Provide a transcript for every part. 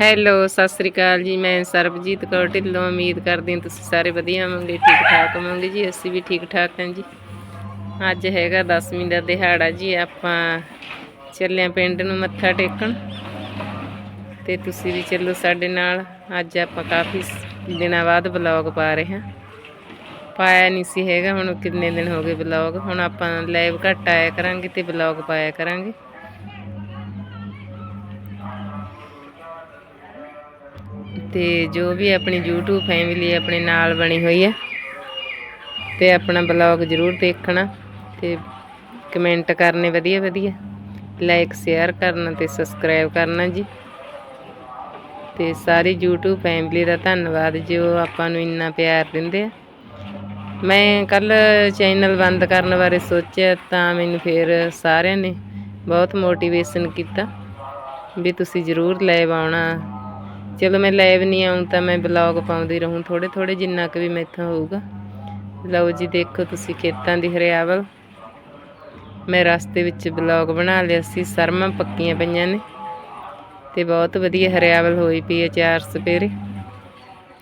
Hello, Sat Sri ਅਕਾਲ ਜੀ, ਮੈਂ ਸਰਬਜੀਤ ਕੌਰ ਢਿੱਲੋਂ, ਉਮੀਦ ਕਰਦੀ ਹਾਂ ਤੁਸੀਂ ਸਾਰੇ ਵਧੀਆ ਹੋਵੋਗੇ ਠੀਕ ਠਾਕ ਹੋਵੋਗੇ ਜੀ, ਅਸੀਂ ਵੀ ਠੀਕ ਠਾਕ ਹਾਂ ਜੀ। ਅੱਜ ਹੈਗਾ 10ਵੀਂ ਦਾ ਦਿਹਾੜਾ ਜੀ, ਆਪਾਂ ਚੱਲਿਆ ਪਿੰਡ ਨੂੰ ਮੱਥਾ ਟੇਕਣ। ਤੇ ਤੁਸੀਂ ਵੀ ਚੱਲੋ ਸਾਡੇ ਨਾਲ, ਅੱਜ ਆਪਾਂ ਕਾਫੀ ਦਿਨਾਂ ਬਾਅਦ ਬਲੌਗ ਪਾ ਰਹੇ ਹਾਂ। ਪਾਇਆ ਨਹੀਂ ਸੀ ਹੈਗਾ, ਹੁਣ ਕਿੰਨੇ ਦਿਨ ਹੋ ਗਏ ਬਲੌਗ ਹੁਣ ਆਪਾਂ ਲਾਈਵ ਘੱਟ ਆਇਆ ਕਰਾਂਗੇ ਤੇ ਬਲੌਗ ਪਾਇਆ ਕਰਾਂਗੇ। ਤੇ ਜੋ ਵੀ ਆਪਣੀ YouTube ਫੈਮਿਲੀ ਆਪਣੇ ਨਾਲ ਬਣੀ ਹੋਈ ਹੈ ਤੇ ਆਪਣਾ ਬਲੌਗ ਜ਼ਰੂਰ ਦੇਖਣਾ ਤੇ ਕਮੈਂਟ ਕਰਨੇ ਵਧੀਆ ਵਧੀਆ। ਲਾਈਕ ਸ਼ੇਅਰ ਕਰਨਾ ਤੇ ਸਬਸਕ੍ਰਾਈਬ ਕਰਨਾ ਜੀ। ਤੇ ਸਾਰੀ YouTube ਫੈਮਿਲੀ ਦਾ ਧੰਨਵਾਦ ਜੋ ਆਪਾਂ ਨੂੰ ਇੰਨਾ ਪਿਆਰ ਦਿੰਦੇ ਆ। ਮੈਂ ਕੱਲ ਚੈਨਲ ਬੰਦ ਕਰਨ ਬਾਰੇ ਸੋਚਿਆ, ਤਾਂ ਮੈਨੂੰ ਫਿਰ ਸਾਰਿਆਂ ਨੇ ਬਹੁਤ ਮੋਟੀਵੇਸ਼ਨ ਕੀਤਾ ਵੀ ਤੁਸੀਂ ਜ਼ਰੂਰ ਲਾਈਵ ਆਉਣਾ। ਚਲੋ ਮੈਂ ਲਾਈਵ ਨਹੀਂ ਆਉਂ ਤਾਂ ਮੈਂ ਬਲੌਗ ਪਾਉਂਦੀ ਰਹੂੰ। ਥੋੜੇ ਥੋੜੇ ਜਿੰਨਾ ਕੁ ਵੀ ਮੈਥੋਂ ਹੋਊਗਾ। ਲਓ ਜੀ, ਦੇਖੋ ਤੁਸੀਂ ਖੇਤਾਂ ਦੀ ਹਰਿਆਵਲ। ਮੈਂ ਰਸਤੇ ਵਿੱਚ ਬਲੌਗ ਬਣਾ ਲਿਆ ਸੀ, ਸਰਮਾਂ ਪੱਕੀਆਂ ਪਈਆਂ ਨੇ। ਤੇ ਬਹੁਤ ਵਧੀਆ ਹਰਿਆਵਲ ਹੋਈ ਪਈ ਹੈ ਚਾਰ ਸਪੇਰੇ।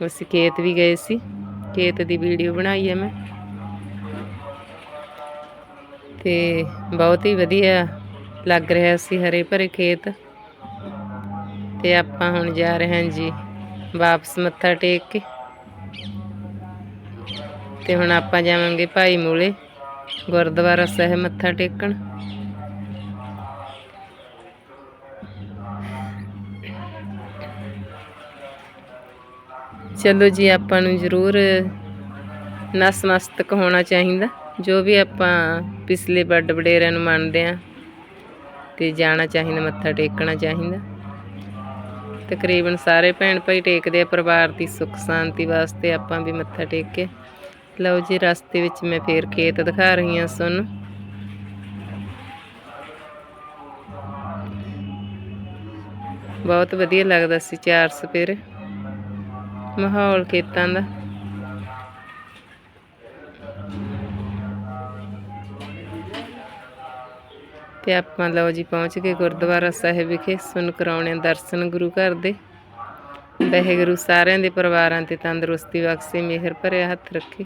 ਅਸੀਂ ਖੇਤ ਵੀ ਗਏ ਸੀ। ਖੇਤ ਦੀ ਵੀਡੀਓ ਬਣਾਈ ਹੈ ਮੈਂ। ਤੇ ਬਹੁਤ ਹੀ ਵਧੀਆ ਲੱਗ ਰਿਹਾ ਸੀ ਹਰੇ ਭਰੇ ਖੇਤ। ਤੇ ਆਪਾਂ ਹੁਣ ਜਾ ਰਹੇ ਹਾਂ ਜੀ ਵਾਪਸ ਮੱਥਾ ਟੇਕ ਕੇ। ਤੇ ਹੁਣ ਆਪਾਂ ਜਾਵਾਂਗੇ ਭਾਈ ਮੂਲੇ, ਗੁਰਦੁਆਰਾ ਸਾਹਿਬ ਮੱਥਾ ਟੇਕਣ। ਚਲੋ ਜੀ, ਆਪਾਂ ਨੂੰ ਜ਼ਰੂਰ ਨਸਮਸਤਕ ਹੋਣਾ ਚਾਹੀਦਾ। ਜੋ ਵੀ ਆਪਾਂ ਪਿਛਲੇ ਵੱਡ ਵਡੇਰਿਆਂ ਨੂੰ ਮੰਨਦੇ ਆ ਤੇ ਜਾਣਾ ਚਾਹੀਦਾ, ਮੱਥਾ ਟੇਕਣਾ ਚਾਹੀਦਾ। ਤਕਰੀਬਨ ਸਾਰੇ ਭੈਣ ਭਾਈ ਟੇਕਦੇ ਆ ਪਰਿਵਾਰ ਦੀ ਸੁੱਖ ਸ਼ਾਂਤੀ ਵਾਸਤੇ ਆਪਾਂ ਵੀ ਮੱਥਾ ਟੇਕ ਕੇ। ਲਓ ਜੀ, ਰਸਤੇ ਵਿੱਚ ਮੈਂ ਫੇਰ ਖੇਤ ਦਿਖਾ ਰਹੀ ਹਾਂ ਤੁਹਾਨੂੰ। ਬਹੁਤ ਵਧੀਆ ਲੱਗਦਾ ਸੀ ਚਾਰ ਸਪੇਰੇ। ਮਾਹੌਲ ਖੇਤਾਂ ਦਾ। ਤੇ ਆਪਾਂ ਲਓ ਜੀ ਪਹੁੰਚ ਗਏ ਗੁਰਦੁਆਰਾ ਸਾਹਿਬ ਵਿਖੇ, ਸੁਣ ਕਰਾਉਣੇ ਦਰਸ਼ਨ ਗੁਰੂ ਘਰ ਦੇ। ਵਾਹਿਗੁਰੂ ਸਾਰਿਆਂ ਦੇ ਪਰਿਵਾਰਾਂ ਤੇ ਤੰਦਰੁਸਤੀ ਬਖਸ਼ੇ, ਮਿਹਰ ਭਰਿਆ ਹੱਥ ਰੱਖੇ।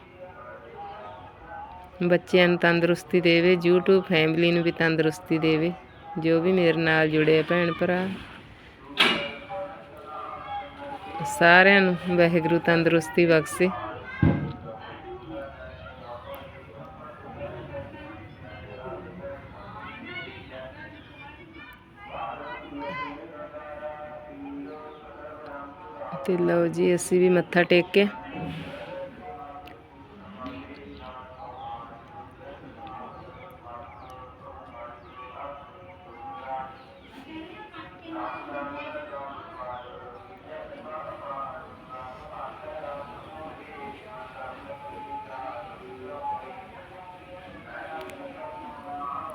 ਬੱਚਿਆਂ ਨੂੰ ਤੰਦਰੁਸਤੀ ਦੇਵੇ, YouTube ਫੈਮਿਲੀ ਨੂੰ ਵੀ ਤੰਦਰੁਸਤੀ ਦੇਵੇ, ਜੋ ਵੀ ਮੇਰੇ ਨਾਲ ਜੁੜੇ ਆ ਭੈਣ ਭਰਾ। ਸਾਰਿਆਂ ਨੂੰ ਵਾਹਿਗੁਰੂ ਤੰਦਰੁਸਤੀ ਬਖਸ਼ੇ। ਤੇ ਲਓ ਜੀ, ਅਸੀਂ ਵੀ ਮੱਥਾ ਟੇਕਿਆ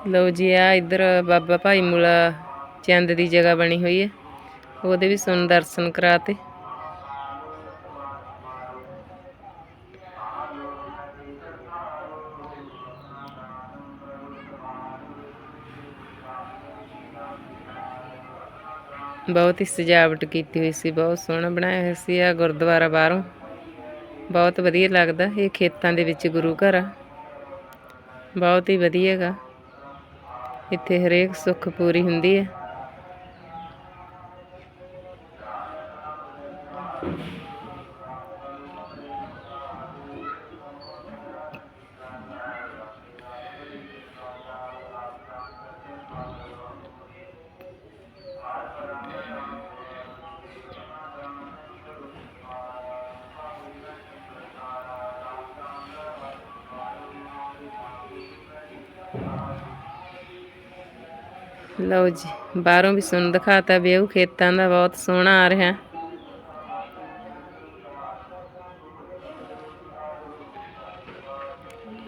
ਲਓ ਜੀ ਆ ਇੱਧਰ ਬਾਬਾ ਭਾਈ ਮੂਲਾ ਚੰਦ ਦੀ ਜਗ੍ਹਾ ਬਣੀ ਹੋਈ ਹੈ। ਉਹਦੇ ਵੀ ਸੁਣ ਦਰਸ਼ਨ ਕਰਾਤੇ। ਬਹੁਤ ਹੀ ਸਜਾਵਟ ਕੀਤੀ ਹੋਈ ਸੀ, ਬਹੁਤ ਸੋਹਣਾ ਬਣਾਇਆ ਹੋਇਆ ਸੀ ਆ ਗੁਰਦੁਆਰਾ ਬਾਹਰੋਂ। ਬਹੁਤ ਵਧੀਆ ਲੱਗਦਾ, ਇਹ ਖੇਤਾਂ ਦੇ ਵਿੱਚ ਗੁਰੂ ਘਰ ਆ। ਬਹੁਤ ਹੀ ਵਧੀਆ ਹੈਗਾ। ਇੱਥੇ ਹਰੇਕ ਸੁੱਖ ਪੂਰੀ ਹੁੰਦੀ ਹੈ। ਲਓ ਜੀ, ਬਾਹਰੋਂ ਵੀ ਸੁਣ ਦਿਖਾਤਾ ਵਿਊ ਖੇਤਾਂ ਦਾ ਬਹੁਤ ਸੋਹਣਾ ਆ ਰਿਹਾ।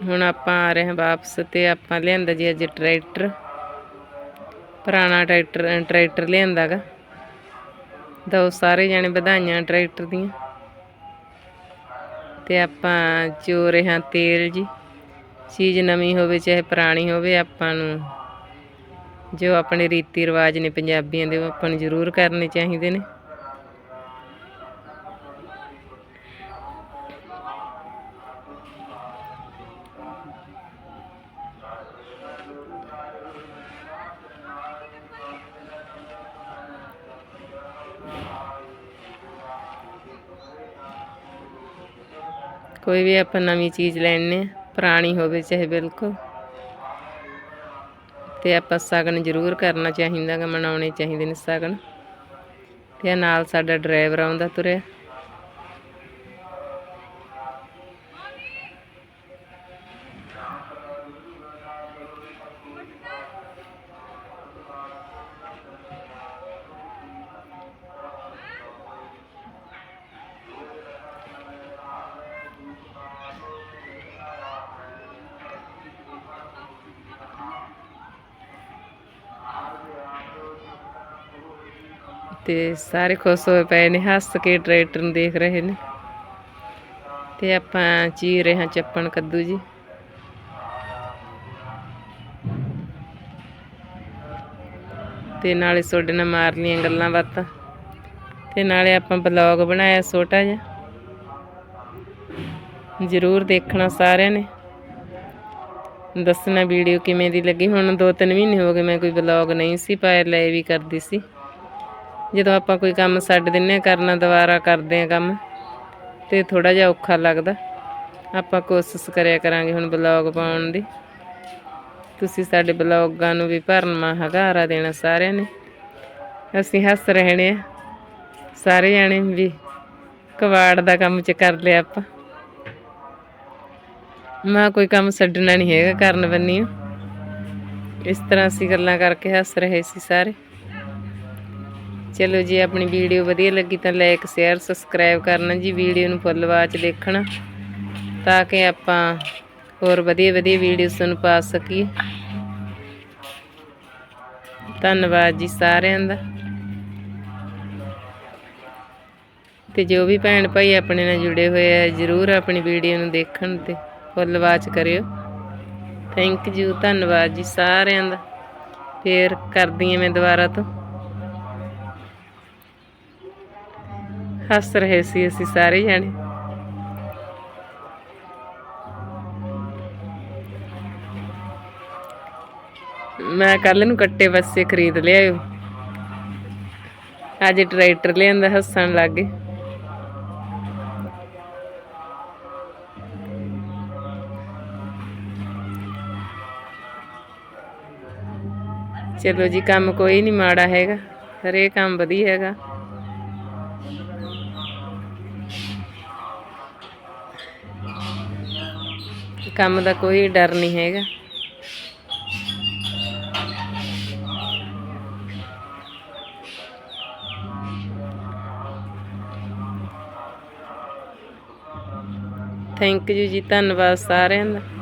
ਹੁਣ ਆਪਾਂ ਆ ਰਹੇ ਹਾਂ ਵਾਪਸ ਤੇ ਆਪਾਂ ਲਿਆਂਦਾ ਜੀ ਅੱਜ ਟਰੈਕਟਰ। ਪੁਰਾਣਾ ਟਰੈਕਟਰ ਟਰੈਕਟਰ ਲਿਆਂਦਾਗਾ ਦੋ ਸਾਰੇ ਜਣੇ ਵਧਾਈਆਂ ਟਰੈਕਟਰ ਦੀਆਂ। ਤੇ ਆਪਾਂ ਚੋ ਰਹੇ ਹਾਂ ਤੇਲ ਜੀ। ਚੀਜ਼ ਨਵੀਂ ਹੋਵੇ, ਚਾਹੇ ਪੁਰਾਣੀ ਹੋਵੇ, ਆਪਾਂ ਨੂੰ ਜੋ ਆਪਣੇ ਰੀਤੀ ਰਿਵਾਜ ਨੇ ਪੰਜਾਬੀਆਂ ਦੇ ਉਹ ਆਪਾਂ ਨੂੰ ਜ਼ਰੂਰ ਕਰਨੇ ਚਾਹੀਦੇ ਨੇ। ਕੋਈ ਵੀ ਆਪਾਂ ਨਵੀਂ ਚੀਜ਼ ਲੈਣੇ ਪੁਰਾਣੀ ਹੋਵੇ ਚਾਹੇ ਬਿਲਕੁਲ। ਤੇ ਆਪਾਂ ਸਗਨ ਜ਼ਰੂਰ ਕਰਨਾ ਚਾਹੀਦਾ ਗਾ ਮਨਾਉਣੇ ਚਾਹੀਦੇ ਨੇ ਸਗਨ। ਤੇ ਨਾਲ ਸਾਡਾ ਡਰਾਈਵਰ ਆਉਂਦਾ ਤੁਰਿਆ। ਤੇ ਸਾਰੇ ਖੁਸ਼ ਹੋਏ ਪਏ ਨੇ, ਹੱਸ ਕੇ ਟਰੈਕਟਰ ਨੂੰ ਦੇਖ ਰਹੇ ਨੇ। ਤੇ ਆਪਾਂ ਚੀਰ ਰਹੇ ਹਾਂ ਚੱਪਣ ਕੱਦੂ ਜੀ। ਤੇ ਨਾਲੇ ਤੁਹਾਡੇ ਨਾਲ ਮਾਰ ਲੀਆਂ ਗੱਲਾਂ ਬਾਤਾਂ। ਤੇ ਨਾਲੇ ਆਪਾਂ ਬਲੌਗ ਬਣਾਇਆ ਛੋਟਾ ਜਿਹਾ। ਜ਼ਰੂਰ ਦੇਖਣਾ ਸਾਰਿਆਂ ਨੇ। ਦੱਸਣਾ ਵੀਡੀਓ ਕਿਵੇਂ ਦੀ ਲੱਗੀ। ਹੁਣ ਦੋ ਤਿੰਨ ਮਹੀਨੇ ਹੋ ਗਏ, ਮੈਂ ਕੋਈ ਬਲੌਗ ਨਹੀਂ ਸੀ ਪਾਇਆ, ਲੈ ਵੀ ਕਰਦੀ ਸੀ। ਜਦੋਂ ਆਪਾਂ ਕੋਈ ਕੰਮ ਛੱਡ ਦਿੰਨੇ ਆ, ਕਰਨਾ ਦੁਬਾਰਾ ਕਰਦੇ ਆ ਕੰਮ, ਤੇ ਥੋੜਾ ਜਿਹਾ ਔਖਾ ਲੱਗਦਾ। ਆਪਾਂ ਕੋਸ਼ਿਸ਼ ਕਰਿਆ ਕਰਾਂਗੇ ਹੁਣ ਬਲੌਗ ਪਾਉਣ ਦੀ। ਤੁਸੀਂ ਸਾਡੇ ਬਲੌਗਾਂ ਨੂੰ ਵੀ ਭਰਮਾ ਹਗਾਰਾ ਦੇਣਾ ਸਾਰਿਆਂ ਨੇ। ਅਸੀਂ ਹੱਸ ਰਹਿਣੇ ਆ। ਸਾਰੇ ਜਾਣੇ ਵੀ ਕਵਾੜ ਦਾ ਕੰਮ ਚ ਕਰ ਲਿਆ ਆਪਾਂ। ਮੈਂ ਕੋਈ ਕੰਮ ਛੱਡਣਾ ਨਹੀਂ ਹੈਗਾ, ਕਰਨ ਬੰਨੀ ਇਸ ਤਰ੍ਹਾਂ ਅਸੀਂ ਗੱਲਾਂ ਕਰਕੇ ਹੱਸ ਰਹੇ ਸੀ ਸਾਰੇ। ਚਲੋ ਜੇ ਆਪਣੀ ਵੀਡੀਓ ਵਧੀਆ ਲੱਗੀ ਤਾਂ ਲਾਈਕ ਸ਼ੇਅਰ ਸਬਸਕ੍ਰਾਈਬ ਕਰਨਾ ਜੀ, ਵੀਡੀਓ ਨੂੰ ਫੁੱਲ ਵਾਚ ਦੇਖਣਾ, ਤਾਂ ਕਿ ਆਪਾਂ ਹੋਰ ਵਧੀਆ ਵਧੀਆ ਵੀਡੀਓਸ ਤੁਹਾਨੂੰ ਪਾ ਸਕੀਏ। ਧੰਨਵਾਦ ਜੀ ਸਾਰਿਆਂ ਦਾ। ਤੇ ਜੋ ਵੀ ਭੈਣ ਭਾਈ ਆਪਣੇ ਨਾਲ ਜੁੜੇ ਹੋਏ ਆ, ਜਰੂਰ ਆਪਣੀ ਵੀਡੀਓ ਨੂੰ ਦੇਖਣ ਤੇ ਫੁੱਲ ਵਾਚ ਕਰਿਓ। ਥੈਂਕ ਯੂ ਧੰਨਵਾਦ ਜੀ ਸਾਰਿਆਂ ਦਾ। ਫੇਰ ਕਰਦੀ ਹਾਂ ਮੈਂ ਦੁਬਾਰਾ ਤੋਂ। ਹੱਸ ਰਹੇ ਸੀ ਅਸੀਂ ਸਾਰੇ ਜਾਣੇ। ਮੈਂ ਕੱਲ ਨੂੰ ਕੱਟੇ ਬੱਸੇ ਖਰੀਦ ਲਿਆਇਓ। ਅੱਜ ਟਰੈਕਟਰ ਲਿਆਂਦਾ ਹੱਸਣ ਲੱਗ ਗਏ। ਚਲੋ ਜੀ, ਕੰਮ ਕੋਈ ਨਹੀਂ ਮਾੜਾ ਹੈਗਾ। ਹਰੇਕ ਕੰਮ ਵਧੀਆ ਹੈਗਾ। ਕੰਮ ਦਾ ਕੋਈ ਡਰ ਨਹੀਂ ਹੈਗਾ। ਥੈਂਕ ਯੂ ਜੀ ਧੰਨਵਾਦ ਸਾਰਿਆਂ ਦਾ।